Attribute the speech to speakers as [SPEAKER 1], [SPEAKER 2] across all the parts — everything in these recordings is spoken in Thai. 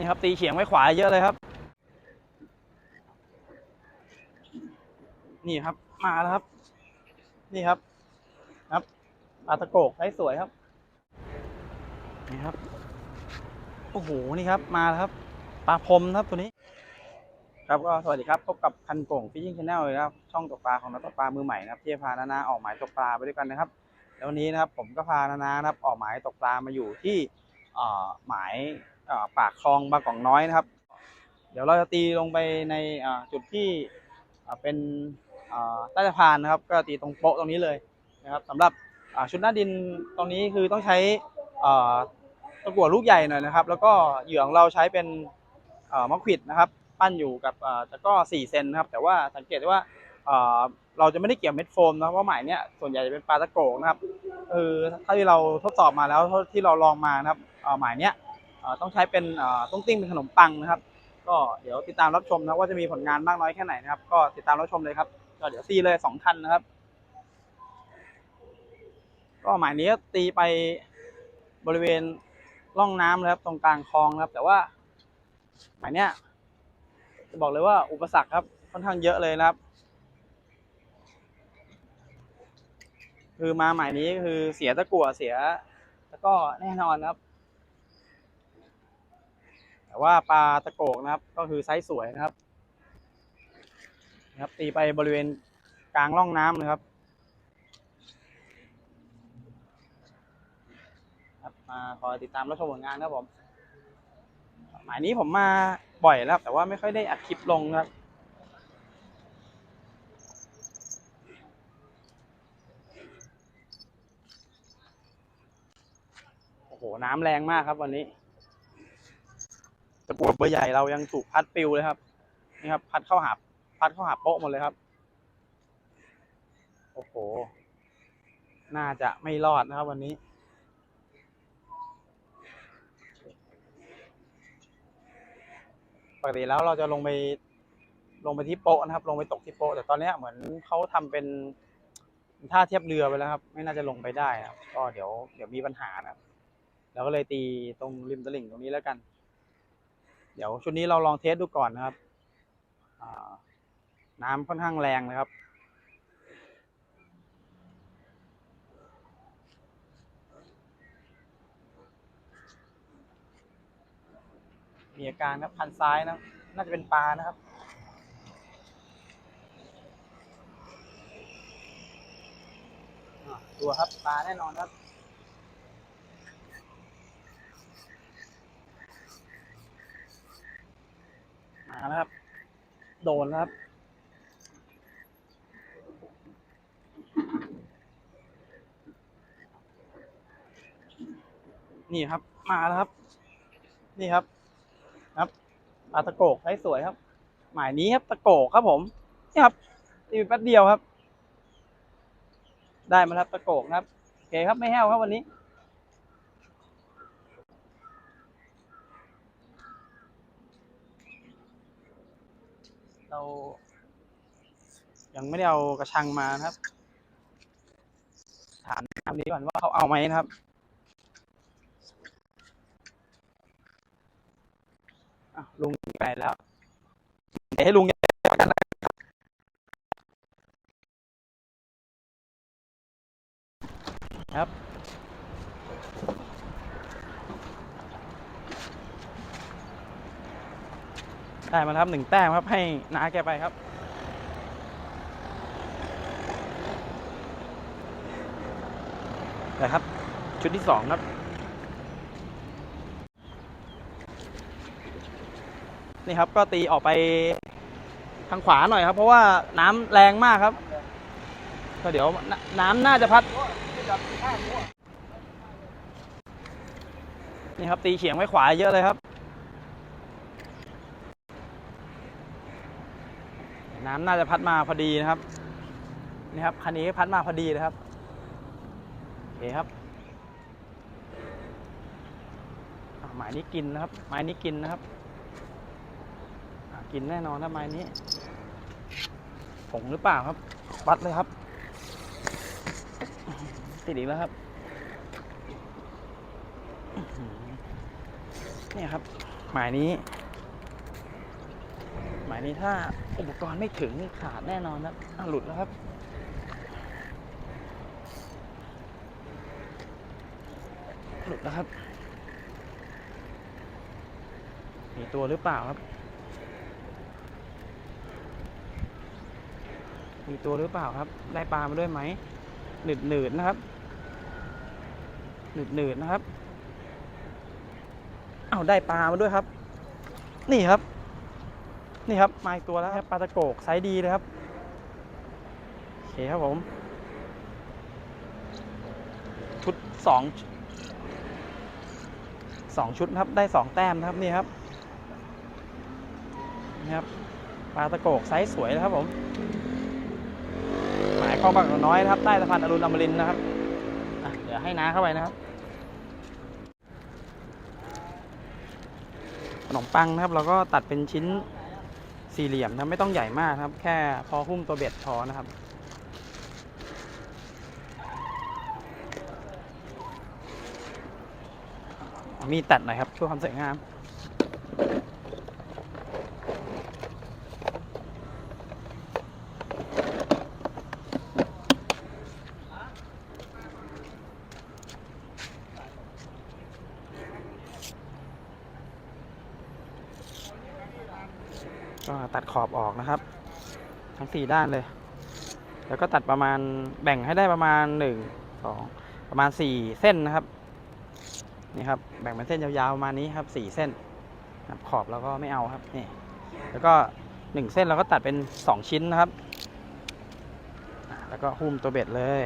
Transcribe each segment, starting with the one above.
[SPEAKER 1] นี่ครับ ตีเฉียงไว้ขวาเยอะเลยครับ นี่ครับ มาแล้วครับ นี่ครับ ครับปลาตะโกกไซส์สวยครับ นี่ครับ โอ้โห นี่ครับ มาแล้วครับปลาพรมครับตัวนี้ ครับก็สวัสดีครับ พบกับคันโก่งฟิชชิ่งชาแนลเลยครับ ช่องตกปลาของนักตกปลามือใหม่นะครับที่จะพานานาออกหมายตกปลาไปด้วยกันนะครับแล้ววันนี้นะครับ ผมก็พานานานะครับ ออกหมายตกปลามาอยู่ที่หมาย ปากคลองบางกอกน้อยนะครับ เดี๋ยวเราจะตีลงไปในจุดที่เป็นใต้สะพานนะครับ ก็ตีตรงโป๊ะตรงนี้เลยนะครับสำหรับชุดหน้าดินตรงนี้คือต้องใช้ตะกั่วลูกใหญ่หน่อยนะครับ แล้วก็เหยื่อของเราใช้เป็นเอ่อมะขวิดนะครับ ปั้นอยู่กับตะก้อ4เซนนะครับ แต่ว่าสังเกตได้ว่าเราจะไม่ได้เกี่ยวเม็ดโฟมนะเพราะหมายเนี้ยส่วนใหญ่จะเป็นปลาตะโกกนะครับเออถ้าที่เราทดสอบมาแล้วที่เราลองมานะครับหมายเนี้ย ต้องใช้เป็นต้องติ้งเป็นขนมปังนะครับ ก็เดี๋ยวติดตามรับชมนะว่าจะมีผลงานมากน้อยแค่ไหนนะครับ ก็ติดตามรับชมเลยครับก็เดี๋ยวตีเลยสองคันนะครับ ก็หมายนี้ตีไปบริเวณร่องน้ำนะครับ ตรงกลางคลองนะครับ แต่ว่าหมายเนี้ยจะบอกเลยว่าอุปสรรคครับค่อนข้างเยอะเลยนะครับ คือมาหมายนี้คือเสียตะกั่วเสียแล้วก็แน่นอนครับ แต่ว่าปลาตะโกกนะครับ ก็คือไซส์สวยนะครับนะครับ ตีไปบริเวณกลางร่องน้ำเลยครับครับมาคอยติดตามรับชมผลงานนะครับผมหมายนี้ผมมาบ่อยแล้วแต่ว่าไม่ค่อยได้อัดคลิปลงครับโอ้โหน้ำแรงมากครับวันนี้ ตะกั่วเบอร์ใหญ่เรายังถูกพัดปิวเลยครับ นี่ครับ พัดเข้าหาพัดเข้าหาโป๊ะหมดเลยครับ โอ้โห น่าจะไม่รอดนะครับ วันนี้ ปกติแล้วเราจะลงไปลงไปที่โป๊ะนะครับ ลงไปตกที่โป๊ะแต่ตอนนี้เหมือนเขาทำเป็นท่าเทียบเรือไปแล้วครับ ไม่น่าจะลงไปได้นะครับ ก็เดี๋ยวเดี๋ยวมีปัญหานะครับเราก็เลยตีตรงริมตลิ่งตรงนี้แล้วกัน ดี๋ยวชุดนี้เราลองเทสดูก่อนนะครับน้ำค่อนข้างแรงนะครับ มีอาการครับพันซ้ายนะ น่าจะเป็นปลานะครับอะดูครับปลาแน่นอนครับ แล้วครับ โดนแล้วครับนี่ครับ มาแล้วครับ นี่ครับ ครับปลาตะโกกไซส์สวยครับ หมายนี้ครับตะโกกครับผมนี่ครับตีไปแป๊บเดียวครับ ได้มาแล้วตะโกกครับโอเคครับไม่แห้วครับวันนี้ เรา ยังไม่ได้เอากระชังมานะครับ ถามน้ำนี้ก่อนว่าเขาเอาไหมนะครับลุงไปแล้วเดี๋ยวให้ลุงกันนะ ครับ ได้มาครับหนึ่งแต้มครับให้น้าแกไปครับ นะครับ ชุดที่สองครับ นี่ครับก็ตีออกไปทางขวาหน่อยครับ เพราะว่าน้ำแรงมากครับ ก็เดี๋ยวนน้ำน่าจะพัดนี่ครับตีเฉียงไว้ขวาเยอะเลยครับ น้ำน่าจะพัดมาพอดีนะครับนี่ครับคันนี้พัดมาพอดีเลยครับโอเคครับหมายนี้กินนะครับหมายนี้กินนะครับกินแน่นอนนะไม้นี้ผงหรือเปล่าครับวัดเลยครับ ติดอีกแล้วครับเนี่ยครับ หมายนี้ นี้ถ้าอุปกรณ์ไม่ถึงนี่ขาดแน่นอนครับอะหลุดแล้วครับหลุดแล้วครับ มีตัวหรือเปล่าครับ มีตัวหรือเปล่าครับ ได้ปลามาด้วยไหมหนืดหนืดๆนะครับ หนืดหนืดๆนะครับ เอาได้ปลามาด้วยครับ นี่ครับ นี่ครับมาอีกตัวแล้วครับปลาตะโกกไซส์ดีเลยครับโอเคครับผม ชุดสองสองชุดครับได้สองแต้มนะครับนี่ครับนี่ครับปลาตะโกกไซส์สวยนะครับผมหมายความว่าน้อยนะครับใต้สะพานอรุณอมรินนะครับเดี๋ยวให้น้าเข้าไปนะครับขนมปังนะครับ เราก็ตัดเป็นชิ้น สี่เหลี่ยมนะไม่ต้องใหญ่มากนะครับ แค่พอหุ้มตัวเบ็ดพอนะครับ มีตัดหน่อยครับช่วยความสวยงาม ก็ตัดขอบออกนะครับ ทั้งสี่ด้านเลย แล้วก็ตัดประมาณแบ่งให้ได้ประมาณหนึ่งสองประมาณสี่เส้นนะครับนี่ครับแบ่งเป็นเส้นยาวๆประมาณนี้ครับสี่เส้นขอบเราก็ไม่เอาครับนี่แล้วก็หนึ่งเส้นเราก็ตัดเป็นสองชิ้นนะครับ แล้วก็หุ้มตัวเบ็ดเลย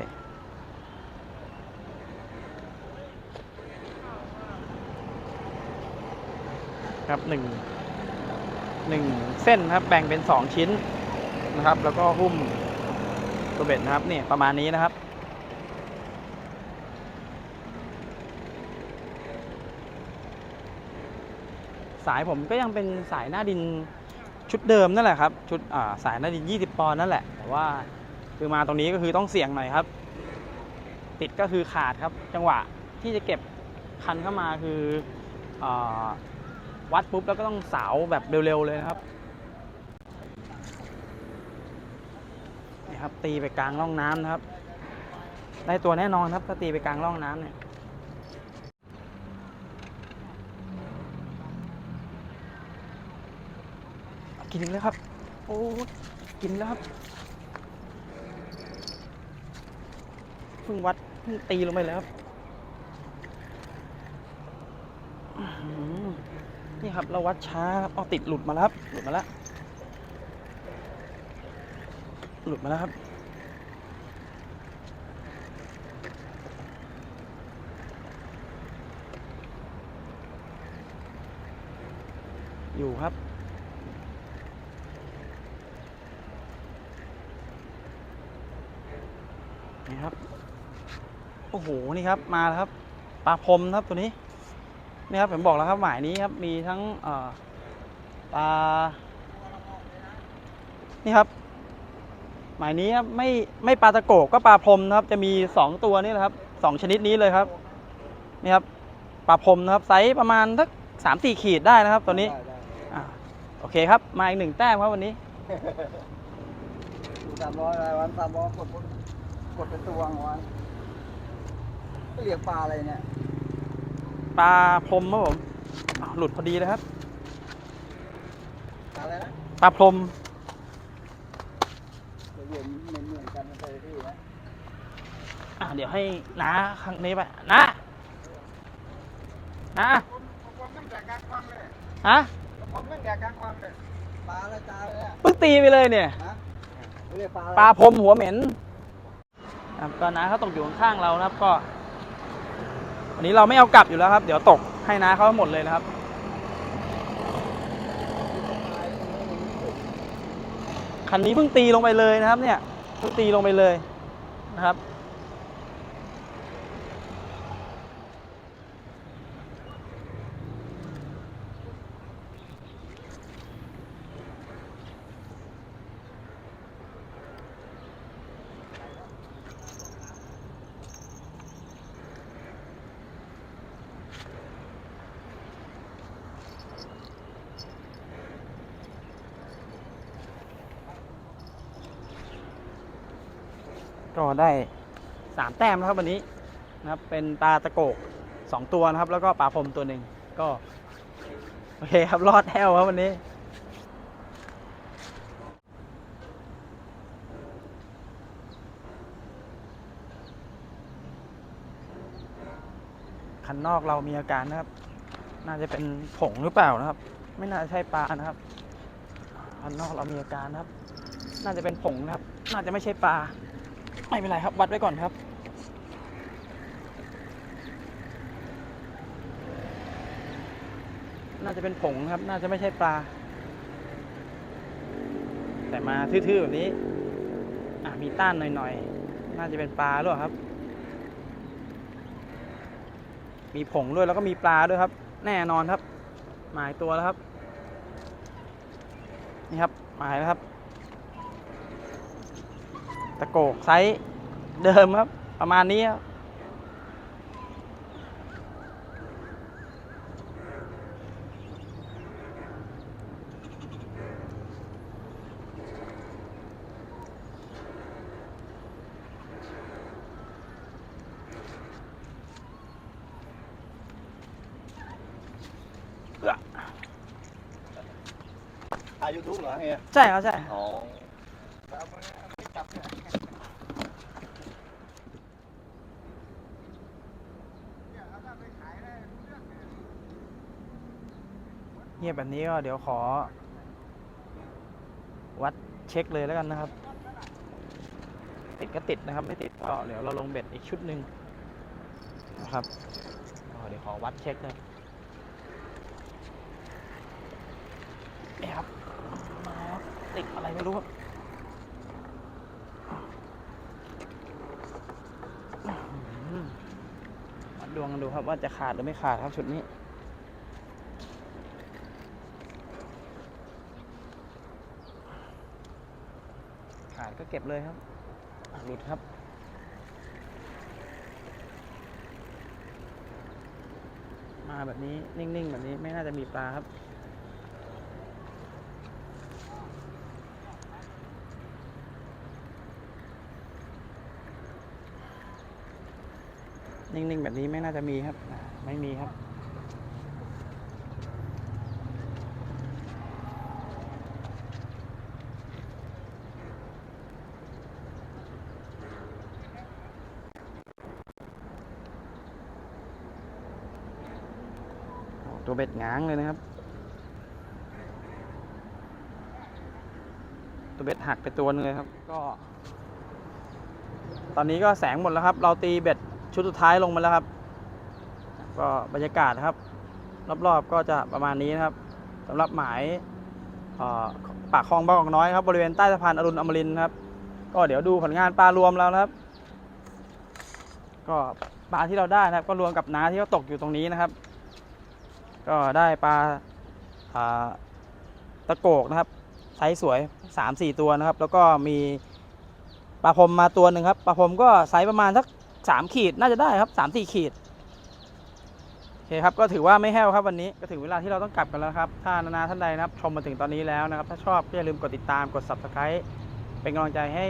[SPEAKER 1] ครับหนึ่ง หนึ่งเส้นนะครับแบ่งเป็นสองชิ้นนะครับ แล้วก็หุ้มตัวเบ็ดนะครับนี่ประมาณนี้นะครับ สายผมก็ยังเป็นสายหน้าดินชุดเดิมนั่นแหละครับชุดาสายหน้าดิน 20 ปอนด์นั่นแหละ แต่ว่าคือมาตรงนี้ก็คือต้องเสี่ยงหน่อยครับ ติดก็คือขาดครับ จังหวะที่จะเก็บคันเข้ามาคืออา วัดปุ๊บแล้วก็ต้องสาวแบบเร็วๆเลยนะครับนี่ครับตีไปกลางร่องน้ำนะครับ ได้ตัวแน่นอนครับถ้าตีไปกลางร่องน้ำเนี่ยกินแล้วครับ โอ้กินแล้วครับเพิ่งวัดเพิ่งตีลงไปแล้วครับอื้อหือ นี่ครับเราวัดช้าครับเอาติดหลุดมาแล้วหลุดมาแล้วหลุดมาแล้วครับอยู่ครับ นี่ครับ โอ้โห นี่ครับ มาแล้วครับ ปลาพรมครับตัวนี้ นี่ครับผมบอกแล้วครับหมายนี้ครับมีทั้งเอ่อปลานี่ครับ หมายนี้ครับไม่ไม่ปลาตะโกกก็ปลาพรมนะครับ จะมีสองตัวนี่แหละครับสองชนิดนี้เลยครับนี่ครับปลาพรมนะครับไซส์ประมาณสักสามสี่ขีดได้นะครับ ตัวนี้
[SPEAKER 2] ได้ได้
[SPEAKER 1] อ่าโอเคครับ มาอีกหนึ่งแต้มครับวันนี้
[SPEAKER 2] สามร้อยรายวันสามร้อยกดกดเป็นตัวของวันก็เรียกปลาอะไรเนี่ย
[SPEAKER 1] ปลาพรมครับผมอ้าวหลุดพอดีเลยครับ
[SPEAKER 2] ปลาอะไรนะ
[SPEAKER 1] ปลาพรม
[SPEAKER 2] เดี๋ยวเรียนเหมือนเหมือนกันมันไปที่นะ
[SPEAKER 1] อะเดี๋ยวให้น้าครั้งนี้ไปน้าน้า
[SPEAKER 2] ผมไม่แดกกลางความเลย
[SPEAKER 1] ฮะ
[SPEAKER 2] ผมไม่แดกกลางความเลยปลาอะไรจ้าเลยเนี่ย
[SPEAKER 1] เพิ่งตีไปเลยเนี่ย
[SPEAKER 2] ฮะเรียกปลาอะไร
[SPEAKER 1] ปลาพรมหัวเหม็นครับก็น้าเขาตกอยู่ข้างๆเรานะครับก็วั นี้เราไม่เอากลับอยู่แล้วครับ เดี๋ยวตกให้น้าเขาหมดเลยนะครับ คันนี้เพิ่งตีลงไปเลยนะครับ เนี่ยเพิ่งตีลงไปเลยนะครับ ก็ได้สามแต้มนะครับวันนี้นะครับเป็นปลาตะโกกสองตัวนะครับ แล้วก็ปลาพรมตัวหนึ่งก็โอเคครับรอดแถวครับวันนี้คันนอกเรามีอาการนะครับ น่าจะเป็นผงหรือเปล่านะครับ ไม่น่าใช่ปลานะครับ คันนอกเรามีอาการนะครับ น่าจะเป็นผงนะครับ น่าจะไม่ใช่ปลา ไม่เป็นไรครับ วัดไว้ก่อนครับ น่าจะเป็นผงครับ น่าจะไม่ใช่ปลา แต่มาทื่อๆแบบนี้ อะมีต้านหน่อยๆ น่าจะเป็นปลาหรือเปล่าครับ มีผงด้วยแล้วก็มีปลาด้วยครับ แน่นอนครับ หมายตัวแล้วครับ นี่ครับ หมายแล้วครับะโกกไซส์เดิมครับ ประมาณนี้ครับ
[SPEAKER 2] ถ่ายยูทูบเหรอเฮีย
[SPEAKER 1] ใช่ครับใช่
[SPEAKER 2] อ๋อ
[SPEAKER 1] งียบแบบนี้ก็เดี๋ยวขอ วัดเช็คเลยแล้วกันนะครับ ติดก็ติดนะครับ ไม่ติดก็เดี๋ยวเราลงเบ็ดอีกชุดหนึ่งนะครับเดี๋ยวขอวัดเช็คเลยนี่ครับมาติดอะไรไม่รู้ครับดวงดูครับว่าจะขาดหรือไม่ขาดครับชุดนี้ ขาดก็เก็บเลยครับหลุดครับ มาแบบนี้นิ่งๆ แบบนี้ไม่น่าจะมีปลาครับ นิ่งๆ แบบนี้ไม่น่าจะมีครับ ไม่มีครับ ตัวเบ็ดง้างเลยนะครับ ตัวเบ็ดหักไปตัวนึงเลยครับ ก็ ตอนนี้ก็แสงหมดแล้วครับ เราตีเบ็ดชุดสุดท้ายลงมาแล้วครับ ก็บรรยากาศครับ รอบๆก็จะประมาณนี้นะครับสำหรับหมายปากคลองบางกอกน้อยครับบริเวณใต้สะพานอรุณอมรินครับ ก็เดี๋ยวดูผลงานปลารวมแล้วนะครับ ก็ปลาที่เราได้นะครับ ก็รวมกับน้าที่เขาตกอยู่ตรงนี้นะครับ ก็ได้ปลาตะโกกนะครับไซส์สวยสามสี่ตัวนะครับ แล้วก็มีปลาพรมมาตัวหนึ่งครับปลาพรมก็ไซส์ประมาณสักสามขีดน่าจะได้ครับสามสี่ขีดโอเคครับก็ถือว่าไม่แห้วครับวันนี้ก็ถึงเวลาที่เราต้องกลับกันแล้วครับ ถ้านานาท่านใดนะครับ ชมมาถึงตอนนี้แล้วนะครับ ถ้าชอบก็อย่าลืมกดติดตามกด subscribe เป็นกำลังใจให้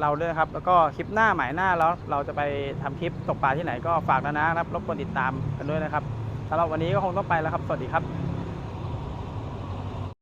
[SPEAKER 1] เราด้วยครับ แล้วก็คลิปหน้าหมายหน้าแล้วเราจะไปทำคลิปตกปลาที่ไหนก็ฝากนานานะครับรบกวนติดตามกันด้วยนะครับ สำหรับวันนี้ก็คงต้องไปแล้วครับ สวัสดีครับ